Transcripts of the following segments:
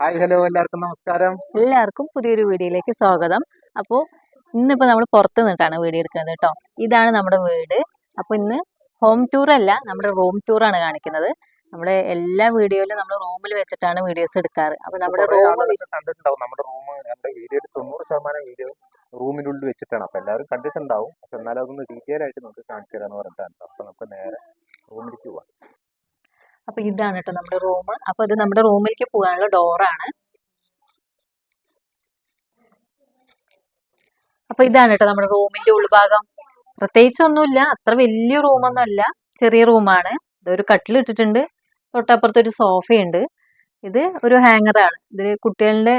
Hi hello എല്ലാവർക്കും നമസ്കാരം. എല്ലാവർക്കും പുതിയൊരു വീഡിയോയിലേക്ക് സ്വാഗതം. അപ്പോൾ ഇന്നിപ്പോൾ നമ്മൾ പുറത്ത് നിന്നിട്ടാണ് വീഡിയോ എടുക്കുന്നത് കേട്ടോ ഇതാണ് നമ്മുടെ വീട്. അപ്പോൾ ഇന്ന് ഹോം ടൂർ അല്ല നമ്മുടെ റൂം ടൂറാണ് കാണിക്കുന്നത്. നമ്മുടെ എല്ലാ വീഡിയോയിലും നമ്മൾ റൂമിൽ വെച്ചിട്ടാണ് വീഡിയോസ് എടുക്കാറ്. അപ്പോൾ നമ്മുടെ റൂം ആളുകളൊക്കെ കണ്ടിട്ടുണ്ടാവും. നമ്മുടെ റൂം നമ്മുടെ വീഡിയോയിൽ തൊണ്ണൂറ് ശതമാനം വീഡിയോ റൂമിനുള്ളിൽ വെച്ചിട്ടാണ്. അപ്പൊ എല്ലാവരും കണ്ടിട്ടുണ്ടാവും. പക്ഷെ എന്നാലും അതൊന്ന് ഡീറ്റെയിൽ ആയിട്ട് നമുക്ക് കാണിച്ചു തരാന്ന് പറഞ്ഞിട്ടാണ് അപ്പൊ നമുക്ക് നേരെ റൂമിലേക്ക് പോവാം. അപ്പോൾ ഇതാണ് കേട്ടോ നമ്മുടെ റൂം അപ്പോൾ ഇത് നമ്മുടെ റൂമിലേക്ക് പോകാനുള്ള ഡോറാണ് അപ്പോൾ ഇതാണ് കേട്ടോ നമ്മുടെ റൂമിന്റെ ഉൾഭാഗം. പ്രത്യേകിച്ചൊന്നുമില്ല അത്ര വലിയ റൂമൊന്നും അല്ല. ചെറിയ റൂമാണ് ഇതൊരു കട്ടിൽ ഇട്ടിട്ടുണ്ട്. തൊട്ടപ്പുറത്ത് ഒരു സോഫയുണ്ട്. ഇത് ഒരു ഹാങ്ങറാണ് ഇതിൽ കുട്ടികളുടെ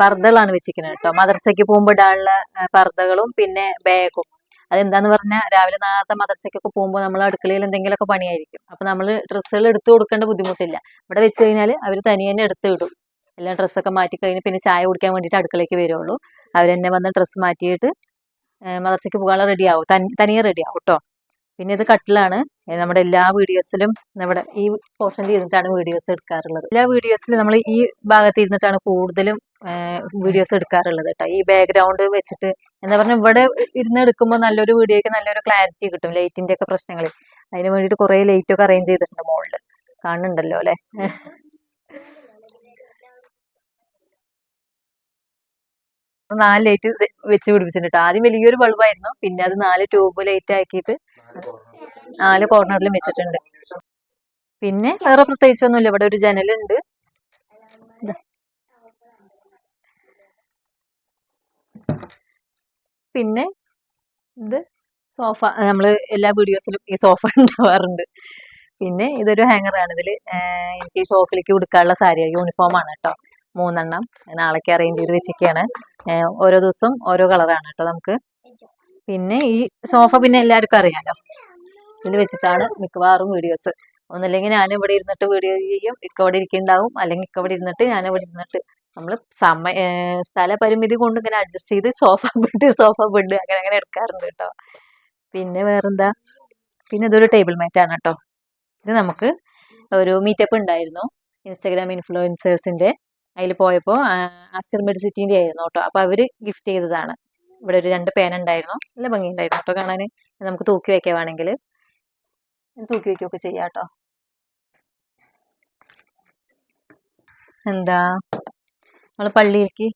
പർദ്ദകളാണ് വെച്ചിരിക്കുന്നത് കേട്ടോ. മദർസയ്ക്ക് പോകുമ്പോൾ ഇടാനുള്ള പർദ്ദകളും പിന്നെ ബാഗും അതെന്താന്ന് പറഞ്ഞാൽ രാവിലെ നേരത്തെ മദർസയ്ക്കൊക്കെ പോകുമ്പോൾ നമ്മൾ അടുക്കളയിൽ എന്തെങ്കിലുമൊക്കെ പണിയായിരിക്കും. അപ്പൊ നമ്മൾ ഡ്രസ്സുകൾ എടുത്തു കൊടുക്കേണ്ട ബുദ്ധിമുട്ടില്ല. ഇവിടെ വെച്ച് കഴിഞ്ഞാൽ അവർ തനിയെ തന്നെ എടുത്ത് ഇടും. എല്ലാം ഡ്രസ്സൊക്കെ മാറ്റി കഴിഞ്ഞ് പിന്നെ ചായ കുടിക്കാൻ വേണ്ടിയിട്ട് അടുക്കളയ്ക്ക് വരുള്ളൂ. അവർ തന്നെ വന്ന് ഡ്രസ്സ് മാറ്റിയിട്ട് മദർസയ്ക്ക് പോകാനുള്ള റെഡി ആവും. തനി- തനിയെ റെഡി ആവും കേട്ടോ പിന്നെ ഇത് കട്ടിലാണ്. നമ്മുടെ എല്ലാ വീഡിയോസിലും നമ്മുടെ ഈ പോർഷൻ ചെയ്തിട്ടാണ് വീഡിയോസ് എടുക്കാറുള്ളത്. എല്ലാ വീഡിയോസിലും നമ്മൾ ഈ ഭാഗത്ത് ഇരുന്നിട്ടാണ് കൂടുതലും വീഡിയോസ് എടുക്കാറുള്ളത് കേട്ടോ. ഈ ബാക്ക്ഗ്രൗണ്ട് വെച്ചിട്ട് എന്താ പറഞ്ഞാൽ ഇവിടെ ഇരുന്ന് എടുക്കുമ്പോൾ നല്ലൊരു വീഡിയോയ്ക്ക് നല്ലൊരു ക്ലാരിറ്റി കിട്ടും. ലൈറ്റിന്റെ ഒക്കെ പ്രശ്നങ്ങൾ അതിന് വേണ്ടിയിട്ട് കുറേ ലൈറ്റ് ഒക്കെ അറേഞ്ച് ചെയ്തിട്ടുണ്ട് മുകളിൽ കാണുന്നുണ്ടല്ലോ അല്ലെ? നാല് ലൈറ്റ് വെച്ച് പിടിപ്പിച്ചിട്ടുണ്ട് ആദ്യം വലിയൊരു ബൾബായിരുന്നു. പിന്നെ അത് നാല് ട്യൂബ് ലൈറ്റ് ആക്കിയിട്ട് നാല് കോർണറിലും വെച്ചിട്ടുണ്ട്. പിന്നെ വേറെ പ്രത്യേകിച്ചൊന്നുമില്ല. ഇവിടെ ഒരു ജനലുണ്ട്. പിന്നെ ഇത് സോഫ നമ്മൾ എല്ലാ വീഡിയോസിലും ഈ സോഫ ഉണ്ടാവാറുണ്ട്. പിന്നെ ഇതൊരു ഹാങ്ങറാണ് ഇതിൽ എനിക്ക് ഷോപ്പിലേക്ക് കൊടുക്കാനുള്ള സാരി യൂണിഫോം ആണ് കേട്ടോ മൂന്നെണ്ണം നാളേക്ക് അറേഞ്ച് ചെയ്ത് വെച്ചിരിക്കുകയാണ് ഓരോ ദിവസം ഓരോ കളറാണ് കേട്ടോ നമുക്ക്. പിന്നെ ഈ സോഫ പിന്നെ എല്ലാവർക്കും അറിയാലോ. ഇതിൽ വെച്ചിട്ടാണ് മിക്കവാറും വീഡിയോസ് ഒന്നില്ലെങ്കിൽ ഞാൻ ഇവിടെ ഇരുന്നിട്ട് വീഡിയോ ചെയ്യും. ഇക്കവിടെ ഇരിക്കുന്നുണ്ടാവും. അല്ലെങ്കിൽ ഇക്കവിടെ ഇരുന്നിട്ട് ഞാൻ ഇരുന്നിട്ട് നമ്മൾ സമയ സ്ഥലപരിമിതി സ്ഥല പരിമിതി കൊണ്ട് ഇങ്ങനെ അഡ്ജസ്റ്റ് ചെയ്ത് സോഫ ബെഡ് സോഫ ബെഡ് അങ്ങനെ അങ്ങനെ എടുക്കാറുണ്ട് കേട്ടോ. പിന്നെ വേറെന്താ? പിന്നെ ഇതൊരു ടേബിൾ മാറ്റ് ആണ് കേട്ടോ. ഇത് നമുക്ക് ഒരു മീറ്റപ്പ് ഉണ്ടായിരുന്നു. ഇൻസ്റ്റാഗ്രാം ഇൻഫ്ലുവൻസേഴ്സിന്റെ അതിൽ പോയപ്പോൾ ആസ്റ്റർ മെഡിസിറ്റിന്റെ ആയിരുന്നു കേട്ടോ. അപ്പോൾ അവർ ഗിഫ്റ്റ് ചെയ്തതാണ്. ഇവിടെ ഒരു രണ്ട് പേന ഉണ്ടായിരുന്നു. നല്ല ഭംഗിയുണ്ടായിരുന്നു കേട്ടോ കാണാൻ നമുക്ക് തൂക്കി വെക്കുവാണെങ്കിൽ തൂക്കി വെക്കുകയൊക്കെ ചെയ്യാം കേട്ടോ. എന്താ? നമ്മൾ പള്ളിയിലേക്ക്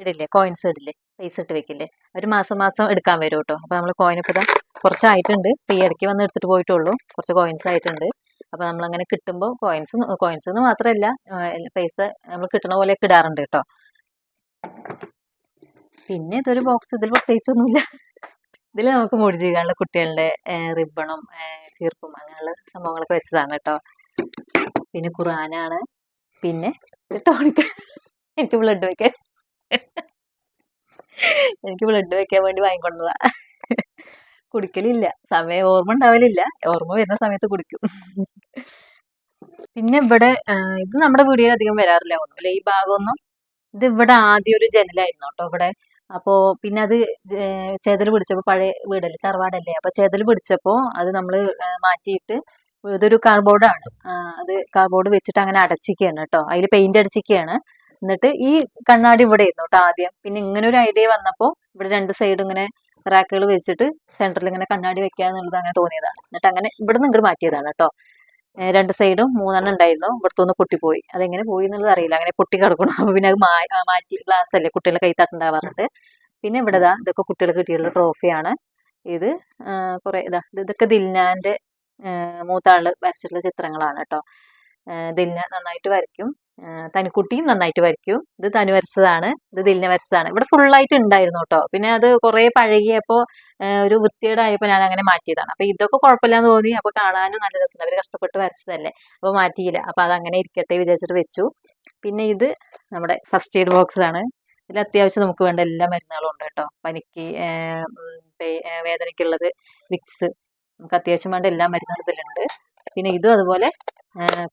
ഇടില്ലേ കോയിൻസ് ഇടില്ലേ പൈസ ഇട്ട് വെക്കില്ലേ ഒരു മാസം മാസം എടുക്കാൻ വരും കേട്ടോ അപ്പോൾ നമ്മൾ കോയിൻ ഇപ്പം ഇതാ കുറച്ചായിട്ടുണ്ട്. ഇപ്പോൾ ഈ ഇടയ്ക്ക് വന്ന് എടുത്തിട്ട് പോയിട്ടുള്ളൂ. കുറച്ച് കോയിൻസ് ആയിട്ടുണ്ട്. അപ്പോൾ നമ്മൾ അങ്ങനെ കിട്ടുമ്പോൾ കോയിൻസ് കോയിൻസ് എന്ന് മാത്രമല്ല പൈസ നമ്മൾ കിട്ടുന്ന പോലെ ഇടാറുണ്ട് കേട്ടോ. പിന്നെ ഇതൊരു ബോക്സ് ഇതിൽ പ്രത്യേകിച്ചൊന്നുമില്ല ഇതിൽ നമുക്ക് മുടി ചെയ്യാനുള്ള കുട്ടികളുടെ റിബണും ചീർപ്പും അങ്ങനെയുള്ള സംഭവങ്ങളൊക്കെ വെച്ചതാണ് കേട്ടോ. പിന്നെ ഖുറാനാണ് പിന്നെ ടോണിക്ക് എനിക്ക് ബ്ലഡ് വെക്കാൻ. എനിക്ക് ബ്ലഡ് വെക്കാൻ വേണ്ടി വാങ്ങിക്കൊണ്ടതാ. കുടിക്കലില്ല. സമയം ഓർമ്മ ഉണ്ടാവലില്ല. ഓർമ്മ വരുന്ന സമയത്ത് കുടിക്കും. പിന്നെ ഇവിടെ ഇത് നമ്മുടെ വീഡിയോയിൽ അധികം വരാറില്ല. ഒന്നുമില്ല. ഈ ഭാഗമൊന്നും ഇത് ഇവിടെ ആദ്യം ഒരു ജനലായിരുന്നു കേട്ടോ ഇവിടെ. അപ്പോ പിന്നെ അത് ചേതൽ പിടിച്ചപ്പോ പഴയ വീടല്ലേ? തറവാടല്ലേ? അപ്പൊ ചേതൽ പിടിച്ചപ്പോ അത് നമ്മൾ മാറ്റിയിട്ട് ഇതൊരു കാർബോർഡാണ് അത് കാർബോർഡ് വെച്ചിട്ട് അങ്ങനെ അടച്ചിക്കുകയാണ് കേട്ടോ. അതിൽ പെയിന്റ് അടിച്ചിക്കുകയാണ് എന്നിട്ട് ഈ കണ്ണാടി ഇവിടെ ഇരുന്നു കേട്ടോ ആദ്യം. പിന്നെ ഇങ്ങനെ ഒരു ഐഡിയ വന്നപ്പോൾ ഇവിടെ രണ്ട് സൈഡും ഇങ്ങനെ റാക്കുകൾ വെച്ചിട്ട് സെന്ററിൽ ഇങ്ങനെ കണ്ണാടി വെക്കുക എന്നുള്ളത് അങ്ങനെ തോന്നിയതാണ്. എന്നിട്ട് അങ്ങനെ ഇവിടെ നിന്ന് ഇങ്ങോട്ട് മാറ്റിയതാണ് കേട്ടോ. രണ്ട് സൈഡും മൂന്നെണ്ണം ഉണ്ടായിരുന്നു. ഇവിടുത്തൊന്ന് പൊട്ടിപ്പോയി. അതെങ്ങനെ പോയി എന്നുള്ളത് അറിയില്ല. അങ്ങനെ പൊട്ടി കിടക്കണം അപ്പൊ പിന്നെ അത് മാറ്റി ഗ്ലാസ് അല്ലേ കുട്ടികളെ കൈ തട്ടുണ്ടാവാറുണ്ട് പിന്നെ ഇവിടെ ഇതാ ഇതൊക്കെ കുട്ടികൾക്ക് കിട്ടിയുള്ള ട്രോഫിയാണ് ഇത് കുറെ ഇതാ ഇതൊക്കെ ദിൽനാന്റെ മൂത്താൾ വരച്ചിട്ടുള്ള ചിത്രങ്ങളാണ് കേട്ടോ. ദിൽന നന്നായിട്ട് വരയ്ക്കും. തനിക്കുട്ടിയും നന്നായിട്ട് വരയ്ക്കും. ഇത് തനു വരച്ചതാണ് ഇത് ദിലിനെ വരച്ചതാണ്. ഇവിടെ ഫുള്ളായിട്ട് ഉണ്ടായിരുന്നു കേട്ടോ. പിന്നെ അത് കുറെ പഴകിയപ്പോ ഒരു വൃത്തിയേടായപ്പോ ഞാൻ അങ്ങനെ മാറ്റിയതാണ്. അപ്പൊ ഇതൊക്കെ കുഴപ്പമില്ലാന്ന് തോന്നി അപ്പൊ കാണാനും നല്ല രസമുണ്ട്. അവർ കഷ്ടപ്പെട്ട് വരച്ചതല്ലേ? അപ്പൊ മാറ്റിയില്ല. അപ്പൊ അത് അങ്ങനെ ഇരിക്കട്ടെ വിചാരിച്ചിട്ട് വെച്ചു. പിന്നെ ഇത് നമ്മുടെ ഫസ്റ്റ് എയ്ഡ് ബോക്സ് ആണ്. ഇതിൽ അത്യാവശ്യം നമുക്ക് വേണ്ട എല്ലാ മരുന്നുകളും ഉണ്ട് കേട്ടോ. പനിക്ക് വേദനയ്ക്കുള്ളത് വിക്സ് നമുക്ക് അത്യാവശ്യം വേണ്ട എല്ലാ മരുന്നുകളും ഇതിലുണ്ട്. പിന്നെ ഇതും അതുപോലെ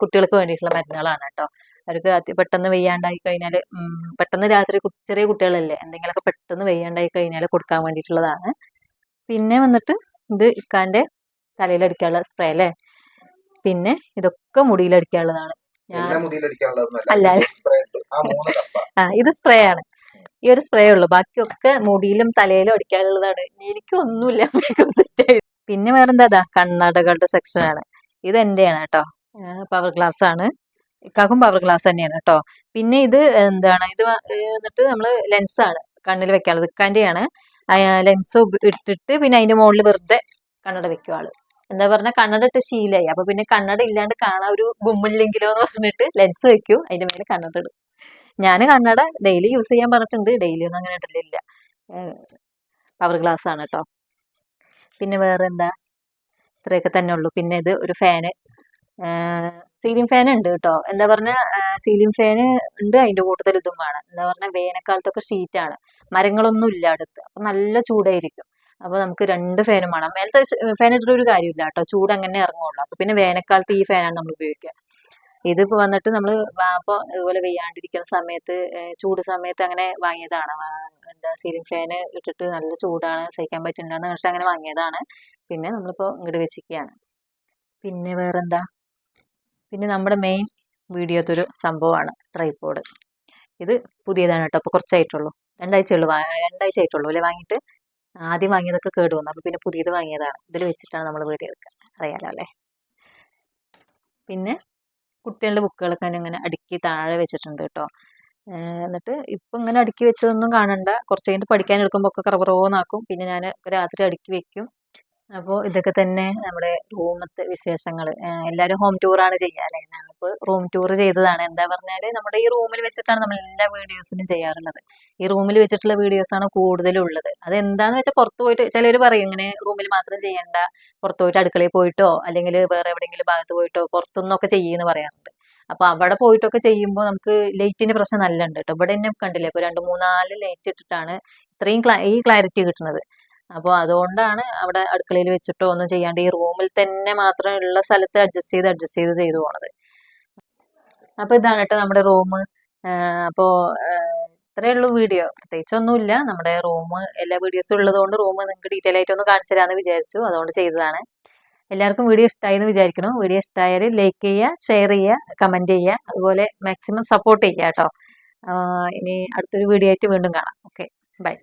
കുട്ടികൾക്ക് വേണ്ടിയിട്ടുള്ള മരുന്നുകളാണ് കേട്ടോ. അവർക്ക് അതി- പെട്ടെന്ന് വെയ്യാണ്ടായി കഴിഞ്ഞാൽ പെട്ടെന്ന് രാത്രി ചെറിയ കുട്ടികളല്ലേ എന്തെങ്കിലുമൊക്കെ പെട്ടെന്ന് വെയ്യാണ്ടായി കഴിഞ്ഞാൽ കൊടുക്കാൻ വേണ്ടിയിട്ടുള്ളതാണ്. പിന്നെ വന്നിട്ട് ഇത് ഇക്കാന്റെ തലയിലടിക്കാനുള്ള സ്പ്രേ അല്ലേ? പിന്നെ ഇതൊക്കെ മുടിയിലടിക്കാനുള്ളതാണ്. അല്ല. ആ ഇത് സ്പ്രേ ആണ്. ഈ ഒരു സ്പ്രേ ഉള്ളു. ബാക്കിയൊക്കെ മുടിയിലും തലയിലും അടിക്കാനുള്ളതാണ്. എനിക്കൊന്നുമില്ല സെറ്റ് ആയി. പിന്നെ വേറെന്താ? കണ്ണടകളുടെ സെക്ഷൻ ആണ്. ഇത് എന്റെയാണ് കേട്ടോ. പവർ ഗ്ലാസ് ആണ്. ഇക്കാക്കും പവർ ഗ്ലാസ് തന്നെയാണ് കേട്ടോ. പിന്നെ ഇത് എന്താണ്? ഇത് എന്നിട്ട് നമ്മൾ ലെൻസ് ആണ് കണ്ണിൽ വെക്കാനുള്ളത്. ഇക്കാന്റെയാണ് ലെൻസ് ഇട്ടിട്ട് പിന്നെ അതിന്റെ മുകളിൽ വെറുതെ കണ്ണട വെക്കും ആൾ. എന്താ പറഞ്ഞാൽ കണ്ണട ഇട്ട് ശീലായി. അപ്പൊ പിന്നെ കണ്ണട ഇല്ലാണ്ട് കാണാൻ ഒരു ഗുമ്മില്ലെങ്കിലോ എന്ന് പറഞ്ഞിട്ട് ലെൻസ് വെക്കും. അതിന്റെ മേലെ കണ്ണട ഇടും. ഞാൻ കണ്ണട ഡെയിലി യൂസ് ചെയ്യാൻ പറഞ്ഞിട്ടുണ്ട്. ഡെയിലി ഒന്നും അങ്ങനെ ഇട്ടില്ല പവർ ഗ്ലാസ് ആണ് കേട്ടോ. പിന്നെ വേറെ എന്താ ഇത്രയൊക്കെ തന്നെ ഉള്ളൂ. പിന്നെ ഇത് ഒരു ഫാന് സീലിംഗ് ഫാൻ ഉണ്ട് കേട്ടോ എന്താ പറഞ്ഞ സീലിംഗ് ഫാൻ ഉണ്ട് അതിന്റെ കൂട്ടത്തിൽ ഇതും വേണം. എന്താ പറഞ്ഞ വേനൽക്കാലത്തൊക്കെ ഷീറ്റാണ് മരങ്ങളൊന്നും ഇല്ല അടുത്ത്. അപ്പൊ നല്ല ചൂടായിരിക്കും. അപ്പൊ നമുക്ക് രണ്ട് ഫാനും വേണം. മേലത്തെ ഫാൻ ഇട്ടിട്ട് ഒരു കാര്യമില്ല കേട്ടോ ചൂട് അങ്ങനെ ഇറങ്ങുള്ളൂ. അപ്പൊ പിന്നെ വേനൽക്കാലത്ത് ഈ ഫാനാണ് നമ്മൾ ഉപയോഗിക്കുക. ഇത് വന്നിട്ട് നമ്മൾ അപ്പൊ ഇതുപോലെ വെയ്യാണ്ടിരിക്കുന്ന സമയത്ത് ചൂട് സമയത്ത് അങ്ങനെ വാങ്ങിയതാണ്. എന്താ സീലിംഗ് ഫാന് ഇട്ടിട്ട് നല്ല ചൂടാണ് സഹിക്കാൻ പറ്റുന്നുണ്ടെന്ന് വെച്ചിട്ട് അങ്ങനെ വാങ്ങിയതാണ്. പിന്നെ നമ്മളിപ്പോ ഇങ്ങോട്ട് വെച്ചിരിക്കുകയാണ്. പിന്നെ വേറെന്താ? പിന്നെ നമ്മുടെ മെയിൻ വീഡിയോത്തെ ഒരു സംഭവമാണ് ട്രൈപോഡ് ഇത് പുതിയതാണ് കേട്ടോ അപ്പൊ കുറച്ചായിട്ടുള്ളൂ. രണ്ടാഴ്ച ഉള്ളൂ രണ്ടാഴ്ച ആയിട്ടുള്ളൂ അല്ലേ വാങ്ങിയിട്ട്? ആദ്യം വാങ്ങിയതൊക്കെ കേട് വന്നു അപ്പൊ പിന്നെ പുതിയത് വാങ്ങിയതാണ്. ഇതിൽ വെച്ചിട്ടാണ് നമ്മൾ വീഡിയോ എടുക്കുക അറിയാലോ അല്ലേ? പിന്നെ കുട്ടികളുടെ ബുക്കുകളൊക്കെ ഇങ്ങനെ അടുക്കി താഴെ വെച്ചിട്ടുണ്ട് കേട്ടോ. എന്നിട്ട് ഇപ്പൊ ഇങ്ങനെ അടുക്കി വെച്ചതൊന്നും കാണണ്ട. കുറച്ച് കഴിഞ്ഞിട്ട് പഠിക്കാൻ എടുക്കുമ്പോൾ ഒക്കെ കറപറോന്നാക്കും പിന്നെ ഞാൻ രാത്രി അടുക്കി വെക്കും. അപ്പോൾ ഇതൊക്കെ തന്നെ നമ്മുടെ റൂമത്തെ വിശേഷങ്ങൾ എല്ലാവരും ഹോം ടൂറാണ് ചെയ്യാല്ലേ? ഞങ്ങൾക്ക് റൂം ടൂർ ചെയ്തതാണ്. എന്താ പറഞ്ഞാൽ നമ്മുടെ ഈ റൂമിൽ വെച്ചിട്ടാണ് നമ്മൾ എല്ലാ വീഡിയോസിനും ചെയ്യാറുള്ളത്. ഈ റൂമിൽ വെച്ചിട്ടുള്ള വീഡിയോസ് ആണ് കൂടുതലും ഉള്ളത് അത് എന്താന്ന് വെച്ചാൽ പുറത്ത് പോയിട്ട് ചിലർ പറയും ഇങ്ങനെ റൂമിൽ മാത്രം ചെയ്യണ്ട. പുറത്ത് പോയിട്ട് അടുക്കളയിൽ പോയിട്ടോ അല്ലെങ്കിൽ വേറെ എവിടെയെങ്കിലും ഭാഗത്ത് പോയിട്ടോ പുറത്തുനിന്നൊക്കെ ചെയ്യുമെന്ന് പറയാറുണ്ട്. അപ്പൊ അവിടെ പോയിട്ടൊക്കെ ചെയ്യുമ്പോൾ നമുക്ക് ലൈറ്റിന്റെ പ്രശ്നം നല്ല ഉണ്ട് കേട്ടോ ഇവിടെ തന്നെ കണ്ടില്ലേ? ഇപ്പൊ രണ്ട് മൂന്നാൽ ലൈറ്റ് ഇട്ടിട്ടാണ് ഇത്രയും ഈ ക്ലാരിറ്റി കിട്ടുന്നത്. അപ്പോൾ അതുകൊണ്ടാണ് അവിടെ അടുക്കളയിൽ വെച്ചിട്ടോ ഒന്നും ചെയ്യാണ്ട് ഈ റൂമിൽ തന്നെ മാത്രം ഉള്ള സ്ഥലത്ത് അഡ്ജസ്റ്റ് ചെയ്ത് അഡ്ജസ്റ്റ് ചെയ്ത് ചെയ്തു പോണത്. അപ്പൊ ഇതാണ് കേട്ടോ നമ്മുടെ റൂം അപ്പോ ഇത്രയേ ഉള്ളൂ വീഡിയോ. പ്രത്യേകിച്ച് ഒന്നുമില്ല നമ്മുടെ റൂം എല്ലാ വീഡിയോസും ഉള്ളതുകൊണ്ട് റൂം നിങ്ങൾക്ക് ഡീറ്റെയിൽ ആയിട്ട് ഒന്ന് കാണിച്ചു തരാമെന്ന് വിചാരിച്ചു. അതുകൊണ്ട് ചെയ്തതാണ്. എല്ലാവർക്കും വീഡിയോ ഇഷ്ടമായി എന്ന് വിചാരിക്കണം വീഡിയോ ഇഷ്ടമായാൽ ലൈക്ക് ചെയ്യുക ഷെയർ ചെയ്യുക കമന്റ് ചെയ്യുക. അതുപോലെ മാക്സിമം സപ്പോർട്ട് ചെയ്യുക കേട്ടോ. ഇനി അടുത്തൊരു വീഡിയോ ആയിട്ട് വീണ്ടും കാണാം. Okay bye